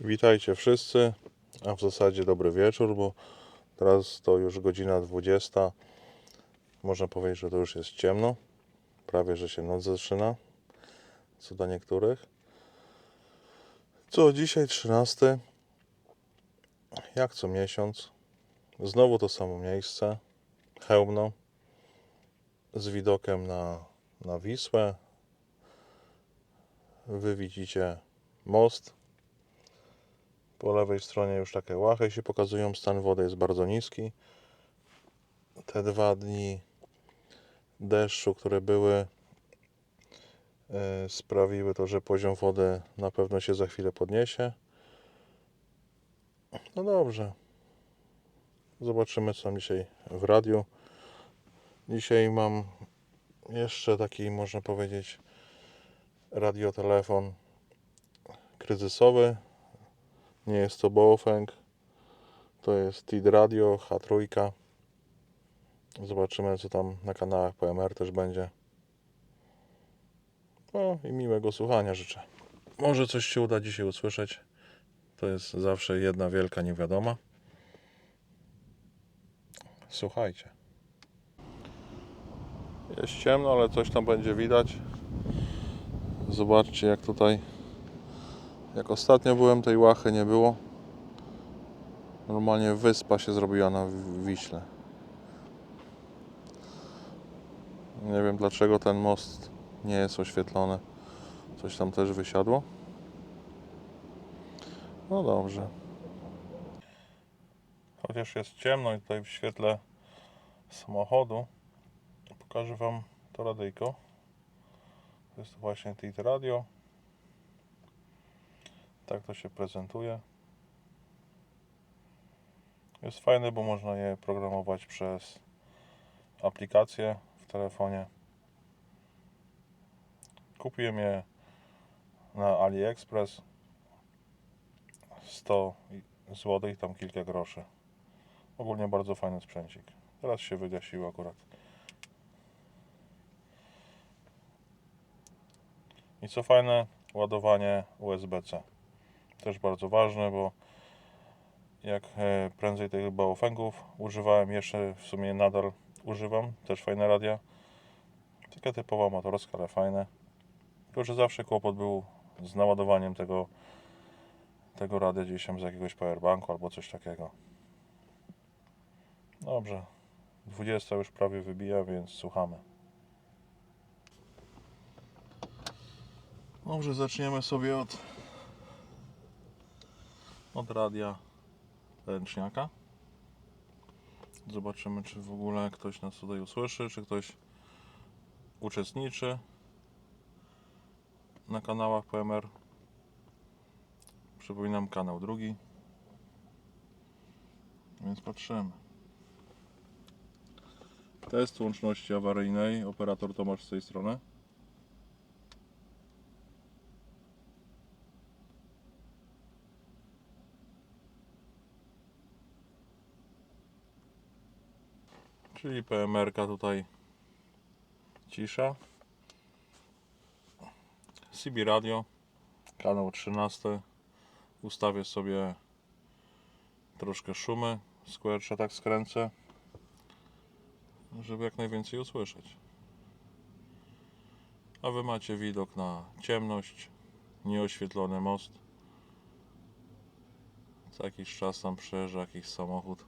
Witajcie wszyscy, a w zasadzie dobry wieczór, bo teraz to już godzina 20. Można powiedzieć, że to już jest ciemno. Prawie, że się noc zaczyna, co do niektórych. Co dzisiaj 13. Jak co miesiąc. Znowu to samo miejsce. Chełmno. Z widokiem na, na Wisłę. Wy widzicie most. Po lewej stronie już takie łachy się pokazują. Stan wody jest bardzo niski. Te dwa dni deszczu, które były, e, sprawiły to, że poziom wody na pewno się za chwilę podniesie. No dobrze. Zobaczymy, co tam dzisiaj w radiu. Dzisiaj mam jeszcze taki, można powiedzieć, radiotelefon kryzysowy. Nie jest to Baofeng. To jest TID Radio H3. Zobaczymy, co tam na kanałach PMR też będzie. No i miłego słuchania życzę. Może coś się uda dzisiaj usłyszeć. To jest zawsze jedna wielka niewiadoma. Słuchajcie. Jest ciemno, ale coś tam będzie widać. Zobaczcie, jak tutaj. Jak ostatnio byłem, tej łachy nie było. Normalnie wyspa się zrobiła na Wi- Wiśle. Nie wiem dlaczego ten most nie jest oświetlony. Coś tam też wysiadło. No dobrze. Chociaż jest ciemno i tutaj w świetle samochodu pokażę Wam to radyjko. To jest właśnie TIT Radio. Tak to się prezentuje. Jest fajne, bo można je programować przez aplikację w telefonie. Kupiłem je na AliExpress 100 zł i tam kilka groszy. Ogólnie bardzo fajny sprzęcik. Teraz się wygasiło akurat. I co fajne, ładowanie USB-C. Też bardzo ważne, bo jak e, prędzej tych bałofengów używałem, jeszcze w sumie nadal używam, też fajne radia. Taka typowa motorska, ale fajne. Tylko, że zawsze kłopot był z naładowaniem tego, tego radia gdzieś tam z jakiegoś powerbanku albo coś takiego. Dobrze. 20 już prawie wybija, więc słuchamy. Dobrze, zaczniemy sobie od od radia ręczniaka. Zobaczymy, czy w ogóle ktoś nas tutaj usłyszy, czy ktoś uczestniczy na kanałach PMR. Przypominam, kanał drugi. Więc patrzymy. Test łączności awaryjnej. Operator Tomasz z tej strony. Czyli PMR-ka tutaj cisza. CB Radio, kanał 13. Ustawię sobie troszkę szumy. Square'cze tak skręcę, żeby jak najwięcej usłyszeć. A wy macie widok na ciemność, nieoświetlony most. Co jakiś czas tam przejeżdża jakiś samochód.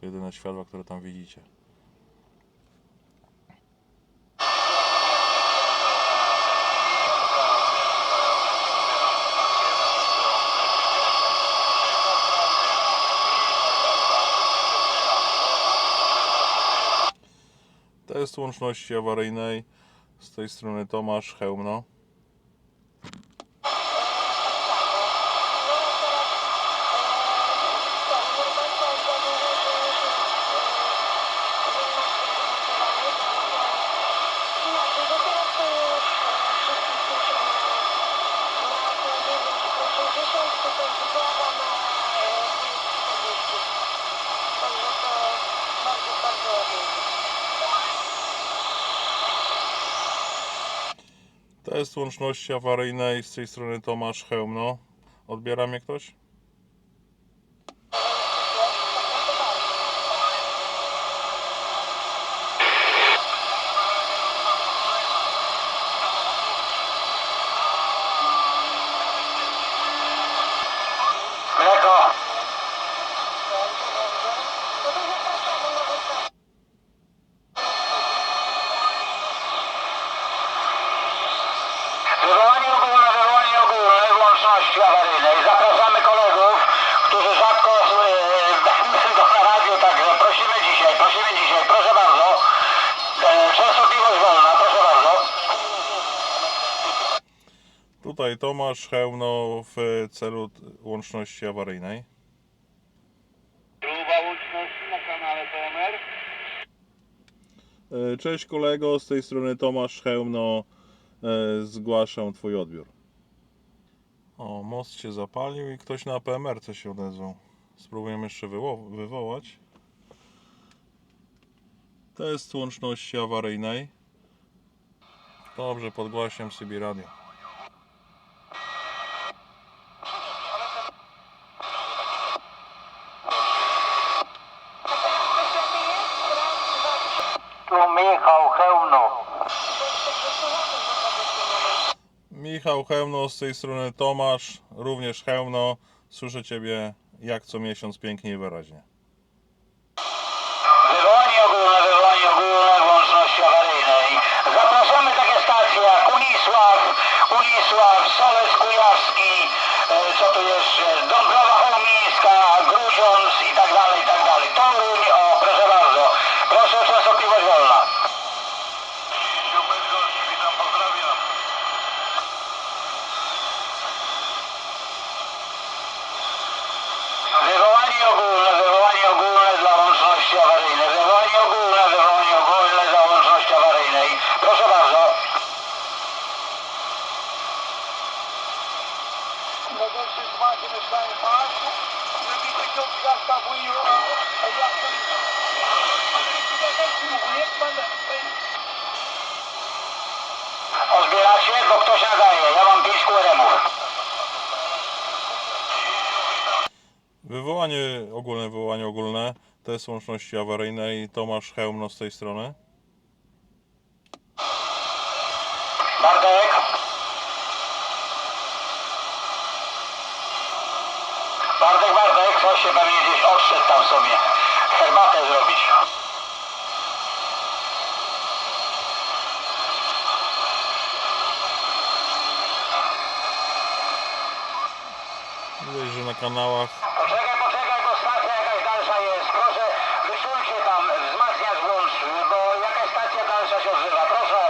To jedyne światła, które tam widzicie. Test łączności awaryjnej. Z tej strony Tomasz Hełmno. Test łączności awaryjnej. Z tej strony Tomasz Hełmno. Odbiera mnie ktoś? Wywołanie ogólne, wywołanie ogólne łączności awaryjnej. Zapraszamy kolegów, którzy rzadko e, będą na radiu, także prosimy dzisiaj, prosimy dzisiaj, proszę bardzo. E, częstotliwość wolna, proszę bardzo. Tutaj Tomasz Hełno w celu łączności awaryjnej. Próba łączności na kanale PMR. E, Cześć kolego, z tej strony Tomasz Hełno. E, Zgłaszam Twój odbiór. O, most się zapalił i ktoś na PMR-ce się odezwał. Spróbujemy jeszcze wywo- wywołać. Test łączności awaryjnej. Dobrze, podgłaśniam sobie radio. Tu Michał Hełno. Michał Hełno, z tej strony Tomasz, również Hełno. Słyszę Ciebie jak co miesiąc pięknie i wyraźnie. Wywołanie ogólne, wywołanie ogólne łączności awaryjnej. Zapraszamy takie stacje jak Unisław, Unisław, Solec Kujawski, e, co tu jeszcze, Dąbrowa Chełmińska, Grudziądz i tak dalej, i tak dalej. Toruń, o proszę bardzo. Proszę częstotliwość wolna. Witam, pozdrawiam. Wywołanie ogólne, wywołanie ogólne dla łączności awaryjnej. Wywołanie ogólne, wywołanie ogólne dla łączności awaryjnej. Proszę bardzo. Najgorszy smakiem mieszkałem parku, wybity ksiądz miasta wuju, a ja to jak pan Odbieracie, bo ktoś nadaje. Ja mam 5 QRM-ów. Wywołanie ogólne, wywołanie ogólne. Test łączności awaryjnej. Tomasz Hełmno z tej strony. Bartek. Bartek, Bartek, coś się pewnie gdzieś odszedł tam sobie. Herbatę zrobić. Widać, że na kanałach Poczekaj, poczekaj, bo stacja jakaś dalsza jest. Proszę, wyczulcie tam, wzmacniacz włącz, bo jakaś stacja dalsza się odzywa. Proszę.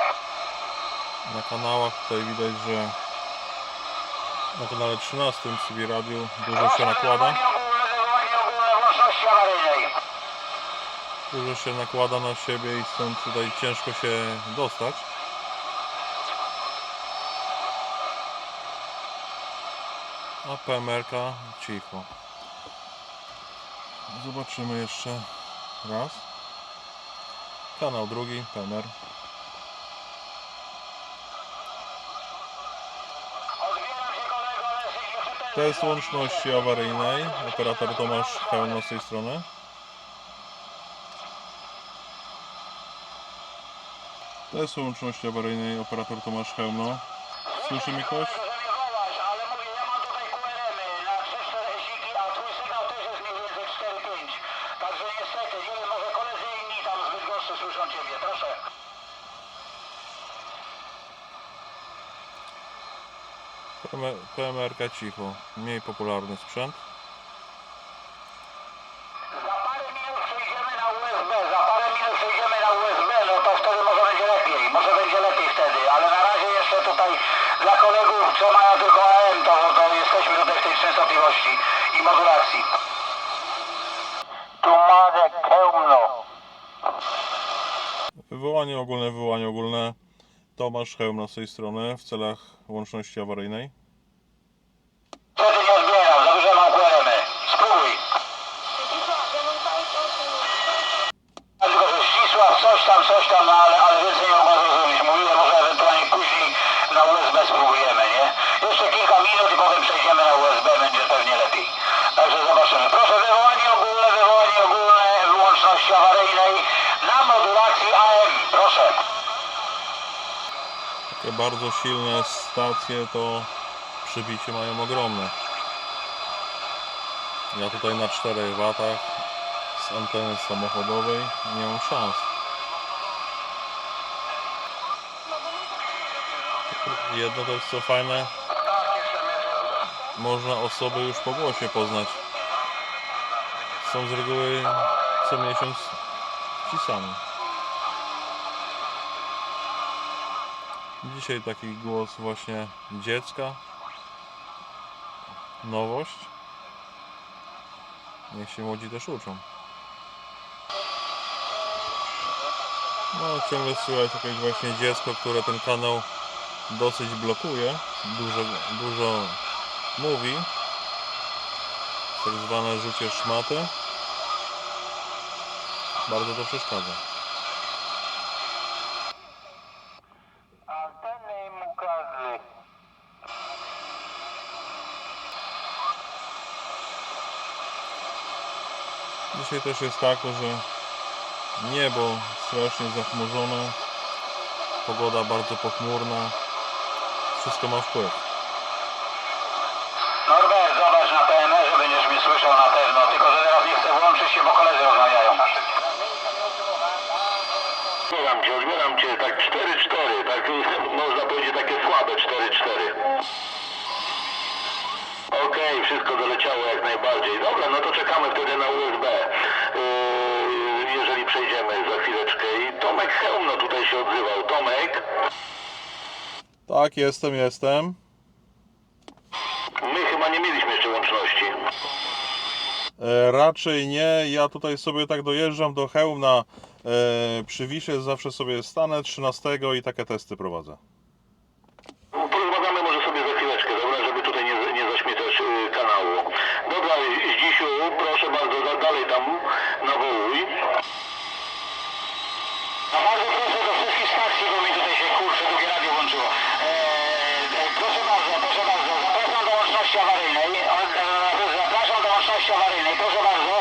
na kanałach tutaj widać, że na kanale 13 CB Radio dużo się nakłada. Dużo się nakłada na siebie i stąd tutaj ciężko się dostać. A PMR-ka cicho. Zobaczymy jeszcze raz. Kanał drugi, PMR. Test łączności awaryjnej. Operator Tomasz Hełno z tej strony. Test łączności awaryjnej. Operator Tomasz Hełno. Słyszy mnie ktoś? Proszę mnie wołać, ale mówię, ja mam tutaj QRM-y na 3-4 esiki, a twój sygnał też jest mniej więcej 4-5. Także niestety, nie wiem, może koledzy inni tam zbyt goszczy słyszą Ciebie. Proszę. PMR-ka cicho. Mniej popularny sprzęt. Za parę minut przejdziemy na USB, za parę minut przejdziemy na USB, no to wtedy może będzie lepiej, może będzie lepiej wtedy, ale na razie jeszcze tutaj dla kolegów, co mają tylko AM, to, to jesteśmy tutaj w tej częstotliwości i modulacji. Tu Marek Kełmno. Wywołanie ogólne, wywołanie ogólne. Tomasz Hełno z tej strony w celach łączności awaryjnej. Wtedy nie odbieram, za duże mam QRM-y. Spróbuj. Tylko, że ścisła coś tam, coś tam, no ale, ale więcej nie mogę zrozumieć. Mówiłem, może ewentualnie później na USB spróbujemy, nie? Jeszcze kilka minut i potem przejdziemy na USB, będzie pewnie lepiej. Także zobaczymy. Proszę, wywołanie ogólne, wywołanie ogólne wyłączności awaryjnej na modulacji AM. Proszę. Takie bardzo silne stacje to przybicie mają ogromne. Ja tutaj na 4 watach z anteny samochodowej nie mam szans. Jedno to jest co fajne, można osoby już po głosie poznać. Są z reguły co miesiąc ci sami. Dzisiaj taki głos właśnie dziecka. Nowość. Niech się młodzi też uczą. No ciągle słychać jakieś właśnie dziecko, które ten kanał dosyć blokuje. Dużo, dużo mówi. Tak zwane rzucie szmaty. Bardzo to przeszkadza. Dzisiaj też jest tak, że niebo strasznie zachmurzone, pogoda bardzo pochmurna, wszystko ma wpływ. Norbert, zobacz na PMR-ze, będziesz mnie słyszał na pewno, tylko że teraz nie chcę włączyć się, bo koledzy rozmawiają. Odbieram cię, odbieram cię, tak 4-4, tak można powiedzieć takie słabe 4-4. Doleciało jak najbardziej. Dobra, no to czekamy wtedy na USB, yy, jeżeli przejdziemy za chwileczkę. I Tomek Hełmno tutaj się odzywał. Tomek, Tak, jestem, jestem. my chyba nie mieliśmy jeszcze łączności. E, raczej nie, ja tutaj sobie tak dojeżdżam do Chełmna e, przy Wisie, zawsze sobie stanę 13 i takie testy prowadzę. Porozmawiamy może sobie za chwileczkę, dobra, żeby tutaj nie, nie zaśmiecać yy, kanału. Dobra, Proszę bardzo, da, dalej tam nawołuj. No bardzo proszę do wszystkich stacji, bo mi tutaj się kurczę drugie radio włączyło. Eee, proszę bardzo, proszę bardzo, zapraszam do łączności awaryjnej. O, e, Zapraszam do łączności awaryjnej, proszę bardzo,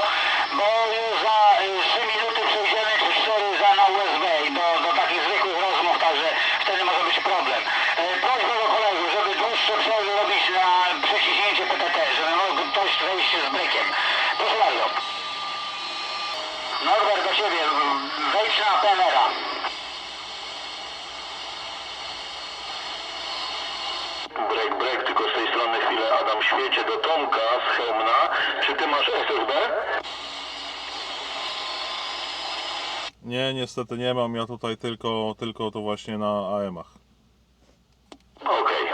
bo już za e, 3 minuty przejdziemy czy 4 za na USB i do, do takich zwykłych rozmów, także wtedy może być problem. E, prośba do kolegów, żeby dłuższe przerwy robić na przyciśnięcie PTT, żeby mógł ktoś brekiem. Proszę bardzo. Norbert do Ciebie, wejdź na PNR-a. Brek, brek, tylko z tej strony chwilę Adam świecie do Tomka z Chełmna. Czy ty masz SSB? Nie, niestety nie mam, ja tutaj tylko, tylko to właśnie na AM-ach. Okej.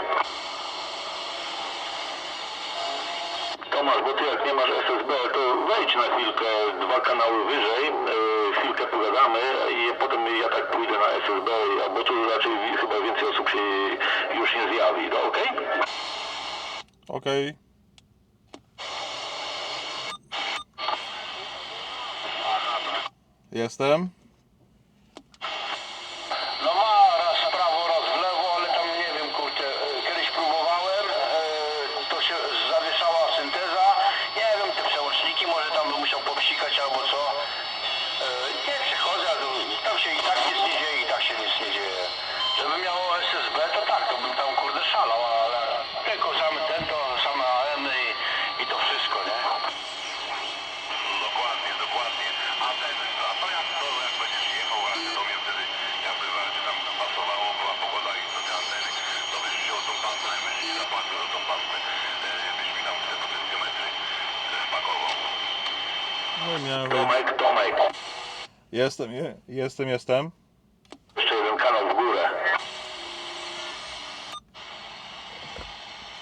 Tomasz, bo ty jak nie masz SSB, to wejdź na chwilkę dwa kanały wyżej, yy, chwilkę pogadamy i potem ja tak pójdę na SSB, bo tu raczej chyba więcej osób się już nie zjawi, no okej? Okej. Jestem. No ma raz w prawo, raz w lewo, ale tam nie wiem, kurczę, e, kiedyś próbowałem, e, to się zawieszała synteza, nie wiem, te przełączniki może tam bym musiał popsikać albo co. E, Nie przechodzę, ale tam się i tak nic nie dzieje, i tak się nic nie dzieje. Żebym miał SSB, to tak, to bym tam kurde szalał, ale tylko same ten, to same AM i, i to wszystko, nie? Dokładnie, dokładnie. A ten, a to jak to, jak będziesz jechał właśnie do mnie wtedy, jakby właśnie tam pasowało, była pogoda i to te anteny, to byś wziął tą pastę, byś mi zapłacił za tą pastę, e, byś mi tam te potencjometry e, spakował. No i miałem... Tomek, Tomek. Jestem, je, jestem, jestem. Jeszcze jeden kanał w górę.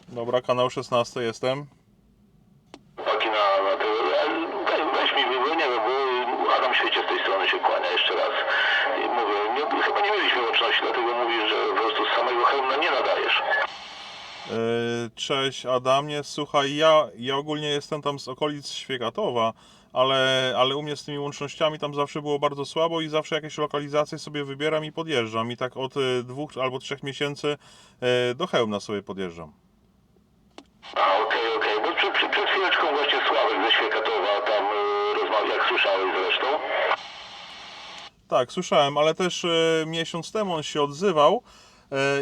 Dobra, kanał 16 jestem. Taki na, na te, e, weź, weź mi, nie wiem, bo Adam Świecie z tej strony się kłania jeszcze raz. I mówię, nie, chyba nie mieliśmy łączności, dlatego mówisz, że po prostu z samego hełmna nie nadajesz. Yy, Cześć Adamie, słuchaj, ja, ja ogólnie jestem tam z okolic Świegatowa, ale, ale u mnie z tymi łącznościami tam zawsze było bardzo słabo i zawsze jakieś lokalizacje sobie wybieram i podjeżdżam i tak od y, dwóch albo trzech miesięcy y, do Chełmna sobie podjeżdżam. A, okej, okej, bo przed, przed, przed chwileczką właśnie Sławek ze Świekatowa tam y, rozmawiał, jak słyszałeś zresztą. Tak, słyszałem, ale też miesiąc temu on się odzywał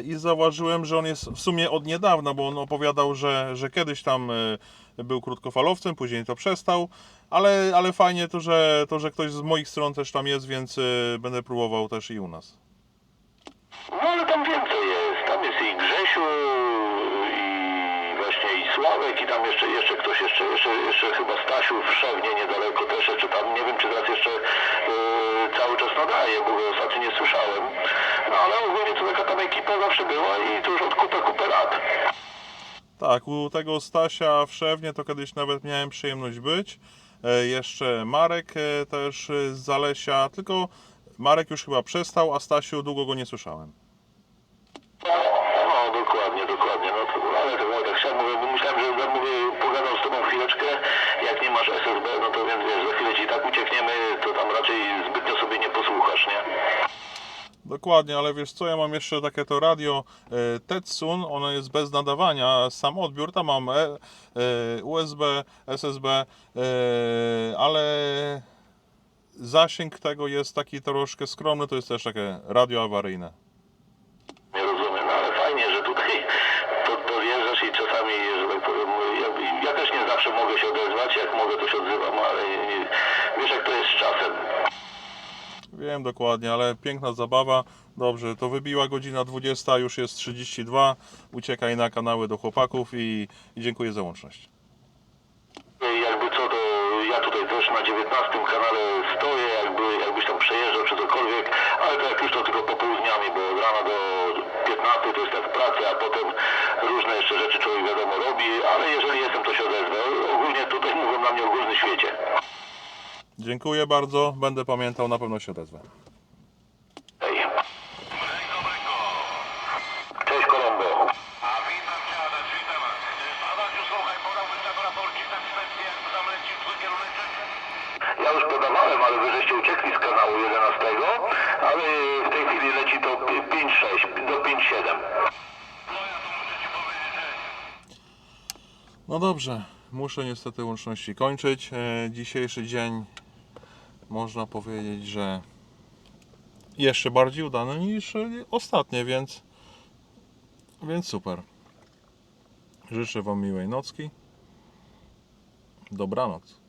i zauważyłem, że on jest w sumie od niedawna, bo on opowiadał, że, że kiedyś tam był krótkofalowcem, później to przestał, ale, ale fajnie to że, to, że ktoś z moich stron też tam jest, więc y, będę próbował też i u nas. No ale tam więcej jest, tam jest i Grzesiu, i właśnie i Sławek, i tam jeszcze, jeszcze ktoś, jeszcze, jeszcze, jeszcze chyba Stasiu w Szewnie niedaleko też, czy tam, nie wiem czy teraz jeszcze yy, cały czas nadaje, bo ostatnio nie słyszałem. No ale ogólnie to taka tam ekipa zawsze była i to już od kupę, kupę lat. Tak, u tego Stasia w Szewnie to kiedyś nawet miałem przyjemność być. E, Jeszcze Marek e, też z Zalesia, tylko Marek już chyba przestał, a Stasiu długo go nie słyszałem. No, dokładnie, dokładnie. No to, ale to tak chciałem, mówię, bo myślałem, że ja mówię, pogadam z tobą chwileczkę, jak nie masz SSB, no to więc wiesz, za chwilę ci tak uciekniemy, to tam raczej zbytnio sobie nie posłuchasz, nie? Dokładnie, ale wiesz co, ja mam jeszcze takie to radio e, Tetsun, ono jest bez nadawania, sam odbiór, tam mam e, e, USB, SSB, ale zasięg tego jest taki troszkę skromny, to jest też takie radio awaryjne. Nie rozumiem, no ale fajnie, że tutaj to dojeżdżasz i czasami, że tak powiem, ja, ja też nie zawsze mogę się odezwać, jak mogę to się odzywam, ale nie- wiesz jak to jest z czasem. Wiem dokładnie, ale piękna zabawa. Dobrze, to wybiła godzina 20, już jest 32. Uciekaj na kanały do chłopaków i, i dziękuję za łączność. I Jakby co, to ja tutaj też na 19 kanale stoję, jakby, jakbyś tam przejeżdżał czy cokolwiek, ale to jak już to tylko popołudniami, bo od rana do 15 to jest tak w pracy, a potem różne jeszcze rzeczy człowiek wiadomo robi, ale jeżeli jestem to się odezwę. Ogólnie tutaj mówią na mnie o górnym świecie. Dziękuję bardzo, będę pamiętał, na pewno się odezwę. Hej. Mleko. Cześć Kolombo. A witam cię, Adaś, witam. E, Adasiu, słuchaj, podałbyś nam tak tam lecił twój kierunek? Ja już podawałem, ale wy żeście uciekli z kanału 11, ale w tej chwili leci to 5.6 do 5.7. No ja to muszę ci powiedzieć, że No dobrze, muszę niestety łączności kończyć. E, Dzisiejszy dzień można powiedzieć, że jeszcze bardziej udany niż ostatnie, więc, więc super. Życzę Wam miłej nocki. Dobranoc.